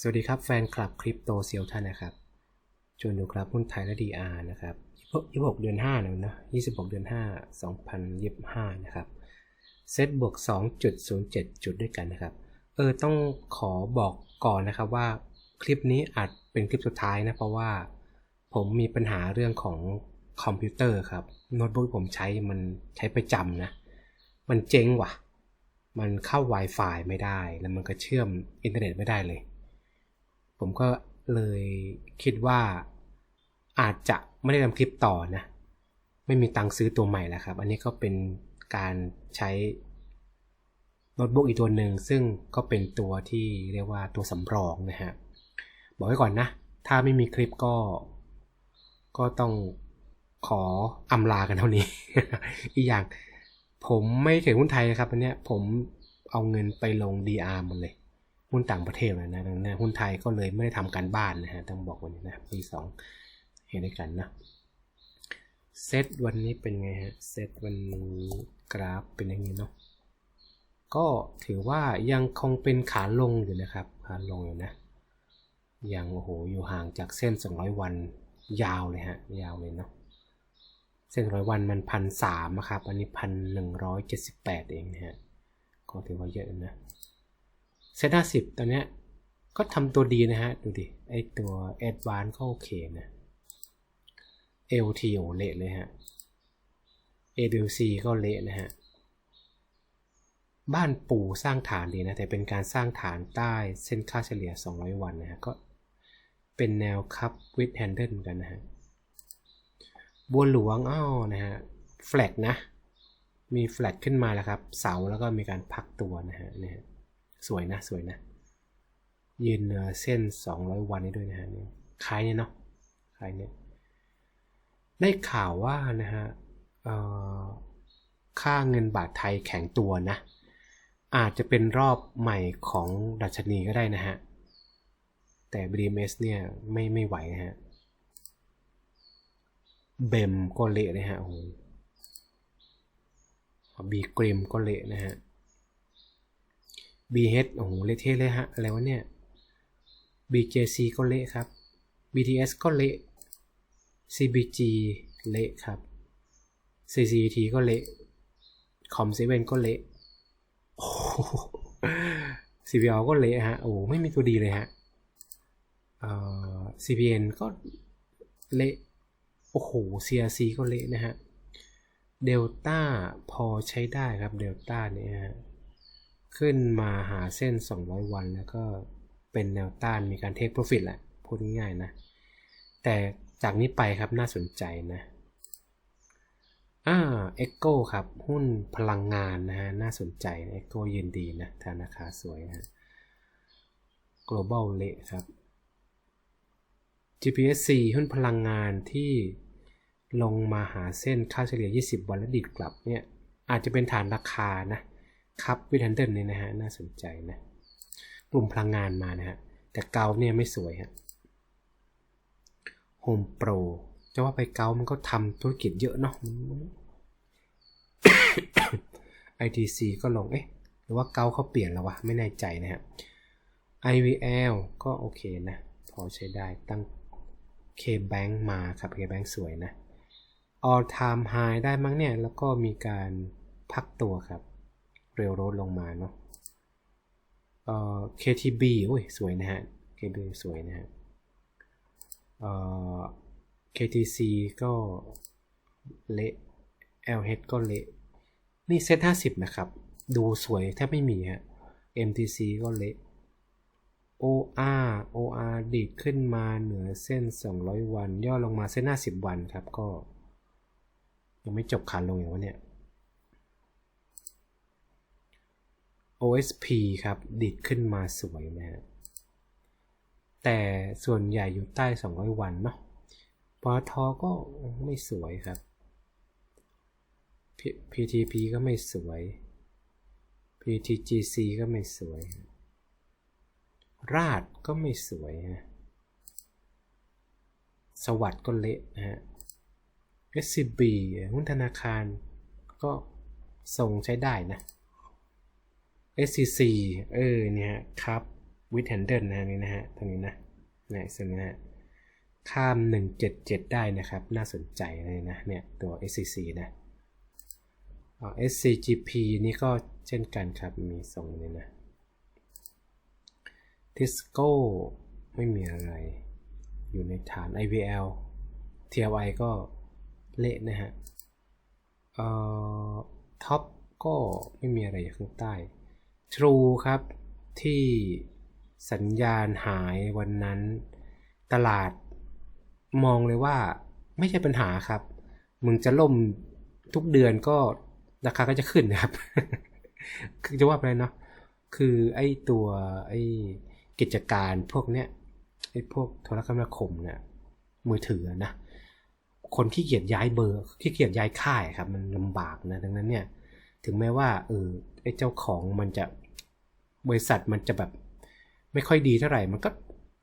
สวัสดีครับแฟนคลับคริปโตเซียวท่านนะครับชวนดูครับหุ้นไทยและดีอาร์นะครับ26เดือน5นะนะ26เดือน5 2025นยี่ห้านะครับเซตบวก2.07จุดด้วยกันนะครับ เออต้องขอบอกก่อนนะครับว่าคลิปนี้อาจเป็นคลิปสุดท้ายนะ เพราะว่าผมมีปัญหาเรื่องของคอมพิวเตอร์ครับโน้ตบุ๊กผมใช้มันใช้ประจำนะ มันเจ๊งว่ะ มันเข้า Wi-Fi ไม่ได้ แล้วมันก็เชื่อมอินเทอร์เน็ตไม่ได้เลย ผมก็เลยคิดว่าอาจจะไม่ได้ทำคลิปต่อนะ ไม่มีตังค์ซื้อตัวใหม่แล้วครับ อันนี้ก็เป็นการใช้โน้ตบุ๊กอีกตัวหนึ่งซึ่งก็เป็นตัวที่เรียกว่าตัวสำรองนะฮะ บอกไว้ก่อนนะ ถ้าไม่มีคลิปก็ ก็ต้องขออำลากันเท่านี้ อีกอย่าง ผมไม่เทรดหุ้นไทยนะครับอันเนี้ยผมเอาเงินไปลง DR หมดเลย หุ้นต่างประเทศนะนั้นหุ้นไทยก็เลยไม่ได้ทำการบ้านนะฮะต้องบอกวันนี้นะปีสองเห็นด้วยกันนะเซตวันนี้เป็นไงฮะเซตวันนี้กราฟเป็นอย่างนี้เนาะก็ถือว่ายังคงเป็นขาลงอยู่นะครับขาลงอยู่นะยังโอ้โหอยู่ห่างจากเส้น 200 วันยาวเลยฮะยาวเลยเนาะเส้นร้อยวันมันพันสามครับอันนี้พันหนึ่งร้อยเจ็ดสิบแปดเองนะฮะก็ถือว่าเยอะนะ เซตห้าสิบตอนเนี้ยก็ทำตัวดีนะฮะ ดูดิ ไอตัว a d v a n c e ก็โอเคนะ LTO เละเลยฮะ AWC ก็เละนะฮะ บ้านปู่สร้างฐานดีนะ แต่เป็นการสร้างฐานใต้เส้นค่าเฉลี่ย 200 วันนะฮะ ก็เป็นแนวคับวิดแฮนเดิลกันนะฮะ บัวหลวงอ้าวนะฮะ แฟลกนะ มีแฟลกขึ้นมาแล้วครับ เสาแล้วก็มีการพักตัวนะฮะเนี่ย สวยนะสวยนะยืนเส้น 200 วันนี้ด้วยนะฮะเนี่ยคล้ายเนี่ยเนาะคล้ายเนี่ยได้ข่าวว่านะฮะค่าเงินบาทไทยแข็งตัวนะ อาจจะเป็นรอบใหม่ของดัชนีก็ได้นะฮะ แต่ BDMs เนี่ยไม่ไม่ไหวนะฮะเบมก็เละนะฮะโอ้บีกริมก็เละนะฮะ BH โอ้โหเละเทะเลยฮะ อะไรวะเนี่ย BJC ก็เละครับ BTS ก็เละ CBG เละครับ CCT ก็เละคอมเซเว่นก็เละ CPL ก็เละฮะ โอ้ไม่มีตัวดีเลยฮะ CPN ก็เละ โอ้โห CRC ก็เละนะฮะ เดลต้าพอใช้ได้ครับ เดลต้าเนี่ยฮะ ขึ้นมาหาเส้น 200 วัน แล้วก็เป็นแนวต้านมีการเทคโปรฟิตแหละพูดง่ายๆนะ แต่จากนี้ไปครับน่าสนใจนะอ่าเอ็กโก้ครับ หุ้นพลังงานนะฮะ น่าสนใจเอ็กโก้ยืนดีนะธนาคาสวยนะ global เละครับ GPSC หุ้นพลังงานที่ลงมาหาเส้นค่าเฉลี่ย 20 วันแล้วดิดกลับเนี่ยอาจจะเป็นฐานราคานะ ครับวิทันเดิลเนี่ยนะฮะน่าสนใจนะกลุ่มพลังงานมานะฮะแต่เกาเนี่ยไม่สวยฮะ Home Pro จะว่าไปเกามันก็ทำธุรกิจเยอะเนาะ ITC ก็ลง เอ๊ะ หรือว่าเกาเขาเปลี่ยนแล้ววะ ไม่แน่ใจนะฮะ IVL ก็โอเคนะ พอใช้ได้ตั้ง K-Bank มาครับ K-Bank สวยนะ All Time High ได้มั้งเนี่ย แล้วก็มีการพักตัวครับ เร็วรถลงมาเนาะเอ่อ KTB โอ้ยสวยนะฮะ KTB สวยนะฮะเอ่อ KTC ก็เละ LH ก็เละ นี่เซต50นะครับ ดูสวยแทบไม่มีฮะ MTC ก็เละ OR OR ดีดขึ้นมาเหนือเส้น 200 วัน ย่อลงมาเส้น 50 วันครับก็ ยังไม่จบขาลงอย่างวะเนี่ย OSP ครับดีดขึ้นมาสวยนะฮะแต่ส่วนใหญ่อยู่ใต้ 200 วันเนาะปตทอก็ไม่สวยครับ PTP ก็ไม่สวย PTGC ก็ไม่สวย ราดก็ไม่สวยนะสวัสด์ก็เละนะฮะ SCB หุ้นธนาคารก็ทรงใช้ได้นะ SCC เออเนี่ยครับวิดแฮนเดิลนะนี่นะฮะตรงนี้นะเนี่ยส่วนนี้นะฮะข้าม 177 ได้นะครับ น่าสนใจเลยนะเนี่ยตัว SCC นะอ๋อ SCGP นี่ก็เช่นกันครับ มีส่งเลยนะ Tisco ไม่มีอะไร อยู่ในฐาน IVL TLI ก็เละนะฮะ เอ่อท็อปก็ไม่มีอะไรอยู่ข้างใต้ True ครับ ที่สัญญาณหายวันนั้น ตลาดมองเลยว่าไม่ใช่ปัญหาครับ มึงจะล่มทุกเดือนก็ราคาก็จะขึ้นนะครับ คือจะว่าไปเนาะคือไอ้ตัวไอ้กิจการพวกเนี้ยไอ้พวกโทรคมนาคมเนี่ยมือถือนะ คนที่เกียจย้ายเบอร์ที่เกียจย้ายค่ายครับ มันลำบากนะดังนั้นเนี่ย ถึงแม้ว่าเออไอ้เจ้าของมันจะบริษัทมันจะแบบ ไม่ค่อยดีเท่าไหร่ มันก็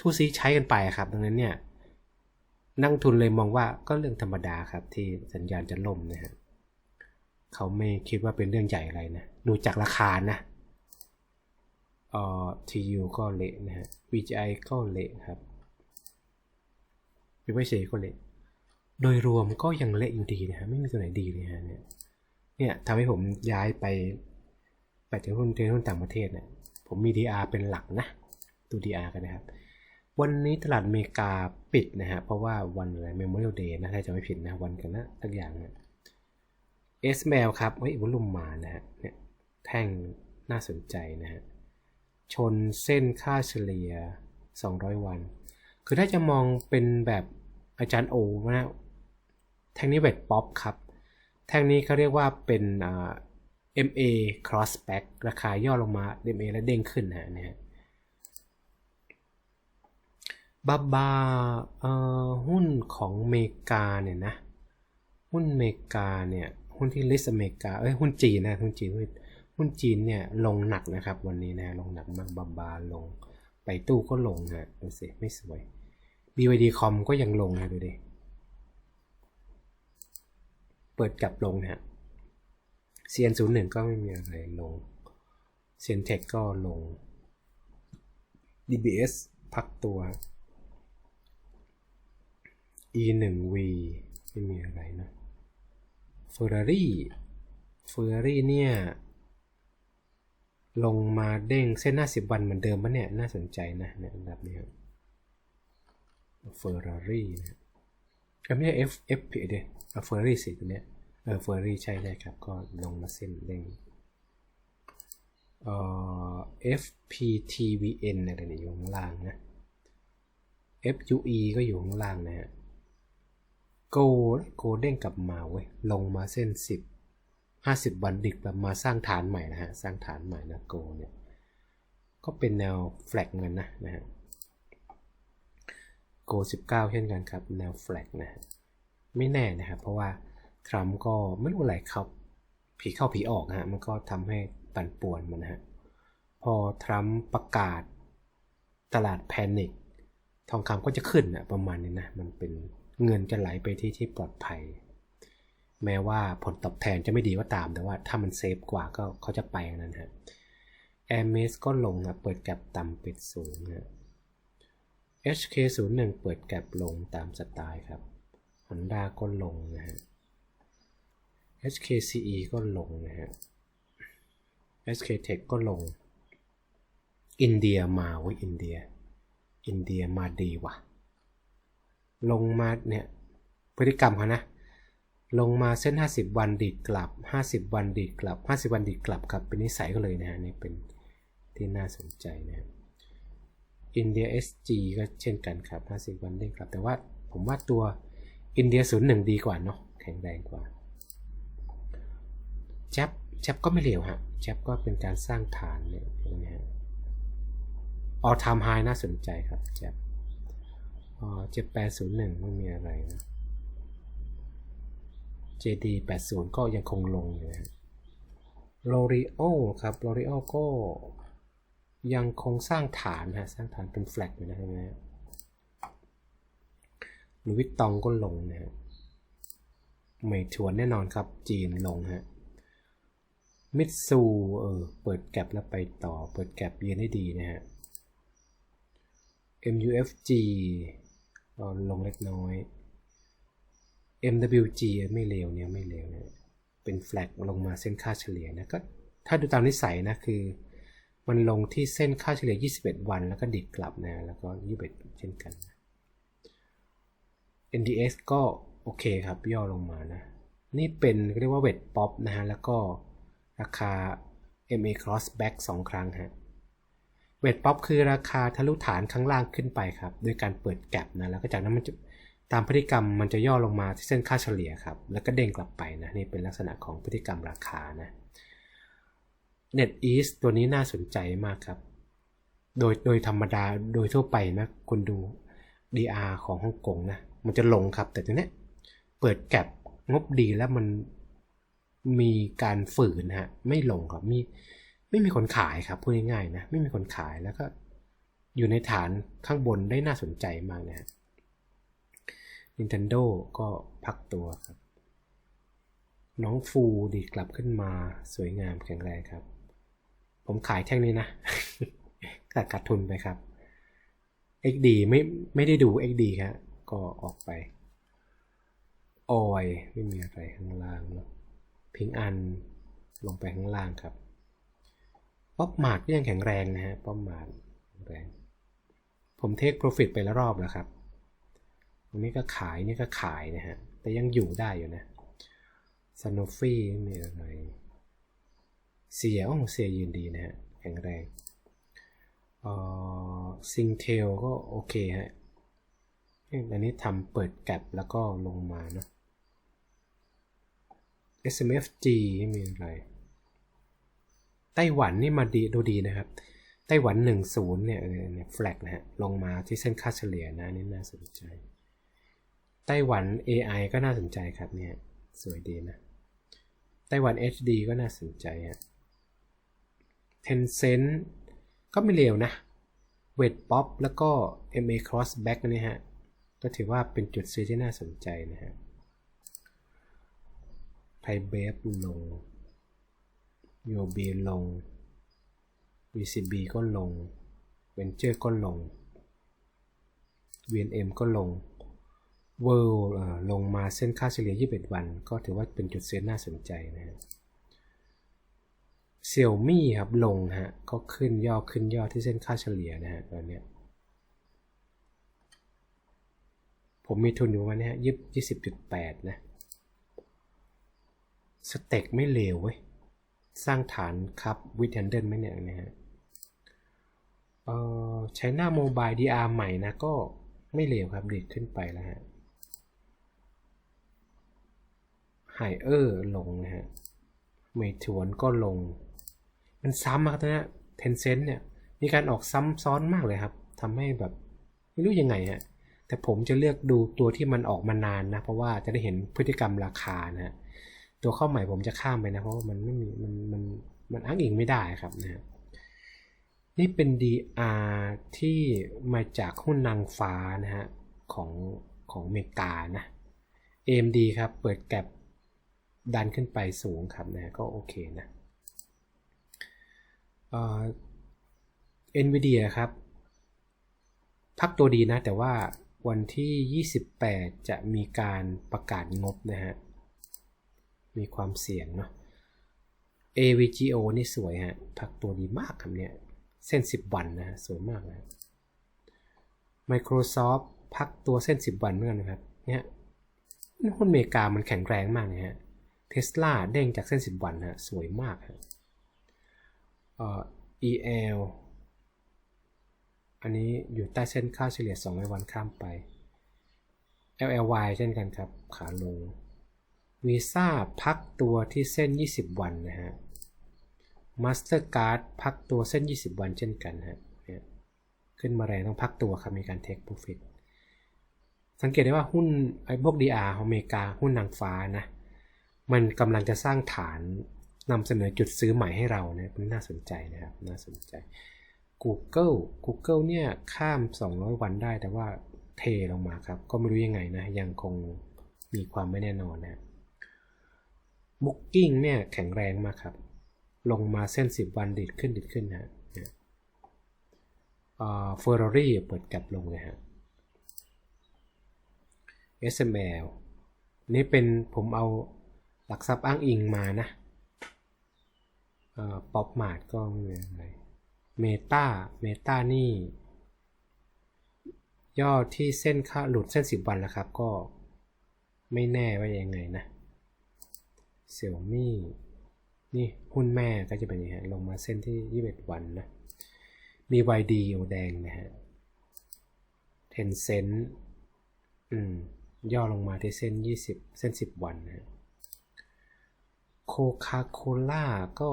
ทูซีใช้กันไปครับดังนั้นเนี่ยนักทุนเลยมองว่าก็เรื่องธรรมดาครับ ที่สัญญาณจะล่มนะฮะเขาไม่คิดว่าเป็นเรื่องใหญ่อะไรนะดูจากราคานะเอ่อ TU ก็เละนะฮะ VGI ก็เละครับวิเชก็เละโดยรวมก็ยังเละอยู่ดีนะฮะไม่มีตัวไหนดีเลยฮะเนี่ย เนี่ยทำให้ผมย้ายไปไปถึงหุ้นเทหุ้นต่างประเทศเนี่ยผมมี DR เป็นหลักนะดู DR กันนะครับ วันนี้ตลาดอเมริกาปิดนะฮะเพราะว่าวันอะไร Memorial Day นะถ้าจะไม่ผิดนะวันกันนะสักอย่างนะ s m l ครับเฮ้ยวอลุ่มมานะฮะเนี่ยแท่งน่าสนใจนะฮะชนเส้นค่าเฉลี่ย 200 วัน คือถ้าจะมองเป็นแบบอาจารย์โอนะแท่งนี้เวทป๊อปครับ แท่งนี้เขาเรียกว่าเป็นอ่า MA cross back ราคาย่อลงมา MA แล้วเด้งขึ้นนะเนี่ยบาบาหุ้นของเมกาเนี่ยนะ หุ้นเมกาเนี่ย หุ้นที่ลิสอเมกา เอ้ย หุ้นจีนนะ หุ้นจีน หุ้นจีนเนี่ยลงหนักนะครับ วันนี้นะ ลงหนักมากบาบาลง ไปตู้ก็ลงฮะดูสิไม่สวย BYD com ก็ยังลงนะดูดิ เปิดกลับลงนะฮะ CN01 ก็ไม่มีอะไรลง CNTech ก็ลง DBS พักตัว E1V ไม่มีอะไรนะ Ferrari Ferrari เนี่ย ลงมาเด้งเส้นหน้า10วันเหมือนเดิมปะเนี่ย น่าสนใจนะเนี่ยอันดับนี้ครับ Ferrari นะ ไม่ใช่ F F ผิดเดีย Ferrari สิตัวเนี้ยเออ Ferrari ใช่ได้ครับ ก็ลงมาเส้นเด้งเอ่อ FPTVN อะไรเนี่ยอยู่ข้างล่างนะ FUE ก็อยู่ข้างล่างนะฮะ Go Go เด้งกลับมาเว้ยลงมาเส้น 10 50 วันดิกแบบมาสร้างฐานใหม่นะฮะ สร้างฐานใหม่นะ Go เนี่ย ก็เป็นแนวแฟลกเงินนะนะฮะ Go 19 เช่นกันครับ แนวแฟลกนะฮะไม่แน่นะครับ เพราะว่าทรัมป์ก็ไม่รู้อะไรครับผีเข้าผีออกฮะมันก็ทำให้ปั่นป่วนมันฮะพอทรัมป์ประกาศตลาดแพนิคทองคำก็จะขึ้นนะประมาณนี้นะ มันเป็นเงินจะไหลไปที่ที่ปลอดภัย แม้ว่าผลตอบแทนจะไม่ดีก็ตาม แต่ว่าถ้ามันเซฟกว่าก็เขาจะไปนั้นฮะแอร์เมสก็ลงนะเปิดแกลบต่ำปิดสูงนะ HK01 เปิดแกลบลงตามสไตล์ครับ Honda ก็ลงนะฮะ HKCE ก็ลงนะฮะ SK Tech ก็ลง อินเดียมาเว้ยอินเดีย อินเดียมาดีว่ะ ลงมาเนี่ย พฤติกรรมเขานะ ลงมาเส้น 50 วันดีดกลับ 50 วันดีดกลับ 50 วันดีดกลับครับ เป็นนิสัยก็เลยนะฮะนี่เป็นที่น่าสนใจนะครับ อินเดีย SG ก็เช่นกันครับ 50 วันเด้งกลับ แต่ว่าผมว่าตัวอินเดีย 01 ดีกว่าเนาะแข็งแรงกว่าแจ๊บแจ๊บก็ไม่เลวฮะแจ๊บก็เป็นการสร้างฐานเนี่ยนะฮะออทามไฮน่าสนใจครับแจ๊บอ๋อเจ็ดแปดศูนย์หนึ่งไม่มีอะไรนะ JD 80 ก็ยังคงลงอยู่นะ L'Oreal ครับ L'Oreal ก็ ยังคงสร้างฐานฮะสร้างฐานเป็นแฟลกอยู่นะฮะหรือวิตตองก็ลงนะฮะไม่ชวนแน่นอนครับ จีนลงฮะ มิตซูเออ เปิดแกลบแล้วไปต่อ เปิดแกลบเยืนให้ดีนะฮะ MUFG ลงเล็กน้อย MWG ไม่เลวเนี่ยไม่เลวเนี่ยเป็นแฟลกลงมาเส้นค่าเฉลี่ยนะก็ถ้าดูตามนิสัยนะคือ มันลงที่เส้นค่าเฉลี่ย 21 วันแล้วก็ดิดกลับนะ แล้วก็ 21 เช่นกัน NDX ก็โอเคครับ ย่อลงมานะ นี่เป็นเรียกว่าเวทป๊อปนะฮะ แล้วก็ราคา MA cross back 2 ครั้งฮะ เวทป๊อปคือราคาทะลุฐานข้างล่างขึ้นไปครับ โดยการเปิดแกลบนะ แล้วก็จากนั้นมันจะตามพฤติกรรมมันจะย่อลงมาที่เส้นค่าเฉลี่ยครับ แล้วก็เด้งกลับไปนะ นี่เป็นลักษณะของพฤติกรรมราคานะ Net East ตัวนี้น่าสนใจมากครับ โดยโดยธรรมดาโดยทั่วไปนะคุณดู DR ของฮ่องกงนะมันจะลงครับ แต่ตัวเนี้ยเปิดแก็บงบดีแล้วมันมีการฝืนฮะไม่ลงครับมีไม่มีคนขายครับพูดง่ายๆนะไม่มีคนขายแล้วก็อยู่ในฐานข้างบนได้น่าสนใจมากนะฮะ Nintendo ก็พักตัวครับ น้องฟูดีกลับขึ้นมาสวยงามแข็งแรงครับ ผมขายแท่งนี้นะขาดขาดทุนไปครับ XD ไม่ไม่ได้ดู XD ครับก็ออกไปออยไม่มีอะไรข้างล่างเนาะพิงอันลงไปข้างล่างครับ ป๊อปมาดก็ยังแข็งแรงนะฮะ ป๊อปมาดแข็งแรง ผมเทคโปรฟิตไปแล้วรอบแล้วครับตรงนี้ก็ขายนี่ก็ขายนะฮะ แต่ยังอยู่ได้อยู่นะซานโนฟี่ไม่มีอะไร เสียโอ้เสียยืนดีนะฮะแข็งแรงเอ่อซิงเทลก็โอเคฮะอันนี้ทำเปิดแกลบแล้วก็ลงมาเนาะ SMFG ม่มีอะไร ไต้หวันนี่มาดีดูดีนะครับ ไต้หวัน 10 เนี่ยเนี่ยแฟลกนะฮะ ลงมาที่เส้นค่าเฉลี่ยนะนี่น่าสนใจ ไต้หวัน AI ก็น่าสนใจครับเนี่ย สวยดีนะ ไต้หวัน HD ก็น่าสนใจฮะ Tencent ก็ไม่เลวนะเวทป๊อปแล้วก็ MA Cross Back นี่ฮะ ก็ถือว่าเป็นจุดซื้อที่น่าสนใจนะฮะไทเบฟลง UOB ลง VCB ก็ลง Venture ก็ลง VNM ก็ลง World ลงมาเส้นค่าเฉลี่ย 21 วัน ก็ถือว่าเป็นจุดเซ็นน่าสนใจนะฮะ เซี่ยมี่ครับลงฮะก็ขึ้นย่อขึ้นย่อที่เส้นค่าเฉลี่ยนะฮะตอนเนี้ยผมมีทุนอยู่วันนี้ยี่ยี่สิบจุดแปดนะสเต็กไม่เลวเว้ยสร้างฐานครับวิทเทนเดนไหมเนี่ยนะฮะเอ่อใช้หน้าโมบาย DR ใหม่นะก็ไม่เลวครับดีดขึ้นไปแล้วฮะไฮเออร์ลงนะฮะเมทวนก็ลง มันซ้ำครับตอนนี้เทนเซ็นต์เนี่ยมีการออกซ้ำซ้อนมากเลยครับทำให้แบบไม่รู้ยังไงฮะแต่ผมจะเลือกดูตัวที่มันออกมานานนะ เพราะว่าจะได้เห็นพฤติกรรมราคานะฮะตัวเข้าใหม่ผมจะข้ามไปนะ เพราะว่ามันไม่มีมันมันมันอ้างอิงไม่ได้ครับนะฮะนี่เป็น DR ที่มาจากหุ้นนางฟ้านะฮะของของเมกานะ AMD ครับ เปิดแก็บดันขึ้นไปสูงครับนะก็โอเคนะ เอ่อ NVIDIA ครับ พักตัวดีนะ แต่ว่าวันที่ 28 จะมีการประกาศงบนะฮะ มีความเสี่ยงเนาะ AVGO นี่สวยฮะ พักตัวดีมากครับเนี่ยเส้น 10 วันนะสวยมากนะ Microsoft พักตัวเส้น 10 วันเหมือนกันนะครับ เนี่ยหุ้นอเมริกามันแข็งแรงมากนะฮะเทสลาเด้งจากเส้น 10 วันฮะสวยมากฮะ EL อันนี้อยู่ใต้เส้นค่าเฉลี่ย200วันข้ามไป LLY เช่นกันครับ ขาลง Visa พักตัวที่เส้น 20 วันนะฮะ Mastercard พักตัวเส้น 20 วันเช่นกันฮะขึ้นมาแรงต้องพักตัวครับ มีการ take profit สังเกตได้ว่าหุ้นไอ้พวก DR ของอเมริกาหุ้นนางฟ้านะ มันกำลังจะสร้างฐาน นำเสนอจุดซื้อใหม่ให้เราเนี่ยมันน่าสนใจนะครับ น่าสนใจ Google Google เนี่ยข้าม 200 วันได้แต่ว่าเทลงมาครับ ก็ไม่รู้ยังไงนะ ยังคงมีความไม่แน่นอนนะ Booking เนี่ยแข็งแรงมากครับ ลงมาเส้น 10 วันดิดขึ้นดิดขึ้นนะเฟอร์รารี่เปิดกลับลงเลยฮะ SML นี่เป็นผมเอาหลักทรัพย์อ้างอิงมานะ ป๊อปมาร์ทก็ไม่มีอะไรเมตาเมตานี่ ย่อที่เส้นค่าหลุดเส้น10วันแล้วครับ ก็ไม่แน่ว่ายังไงนะเสี่ยวมี่นี่หุ้นแม่ก็จะเป็นอย่างนี้ลงมาเส้นที่ 21 วันนะมี YD อยู่แดงนะฮะ Tencent อืม ย่อลงมาที่เส้น 20 เส้น 10 วันนะโคคาโคล่าก็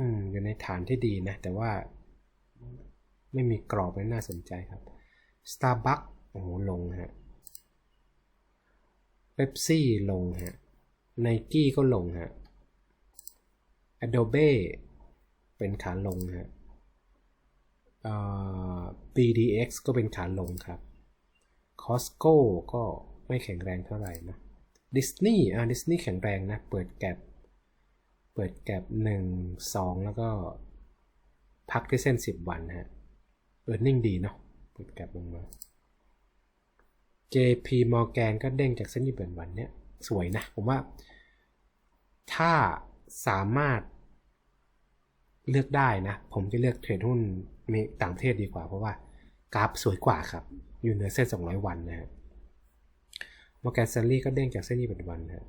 อืมอยู่ในฐานที่ดีนะ แต่ว่าไม่มีกรอบไม่น่าสนใจครับ Starbucks โอ้โหลงฮะเ e ปซี่ลงฮะ Nike ก็ลงฮะ Adobe เป็นขาลงฮะ BDX ก็เป็นขาลงครับ Costco ก็ไม่แข็งแรงเท่าไหร่นะ Disney อ่า Disney แข็งแรงนะ เปิดแกลบ ปิดแกลบ1 2แล้วก็พักที่เส้น10วันฮะเออร์เน็งดีเนาะเปิดแกลบลงมา JP Morgan ก็เด้งจากเส้น21วันเนี้ยสวยนะ ผมว่า ถ้าสามารถเลือกได้นะ ผมจะเลือกเทรดหุ้นมีต่างประเทศดีกว่า เพราะว่ากราฟสวยกว่าครับ อยู่เหนือเส้น 200 วันนะฮะมอร์แกนซันลี่ก็เด้งจากเส้นนี้เป็นวันนะ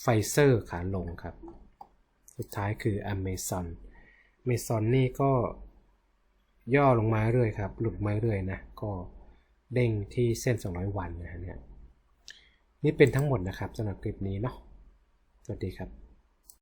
ไฟเซอร์ขาลงครับ สุดท้ายคือ Amazon Amazon นี่ก็ย่อลงมาเรื่อยครับ หลุดมาเรื่อยนะ ก็เด้งที่เส้น 200 วันนะฮะเนี่ย นี่เป็นทั้งหมดนะครับสำหรับคลิปนี้เนาะ สวัสดีครับ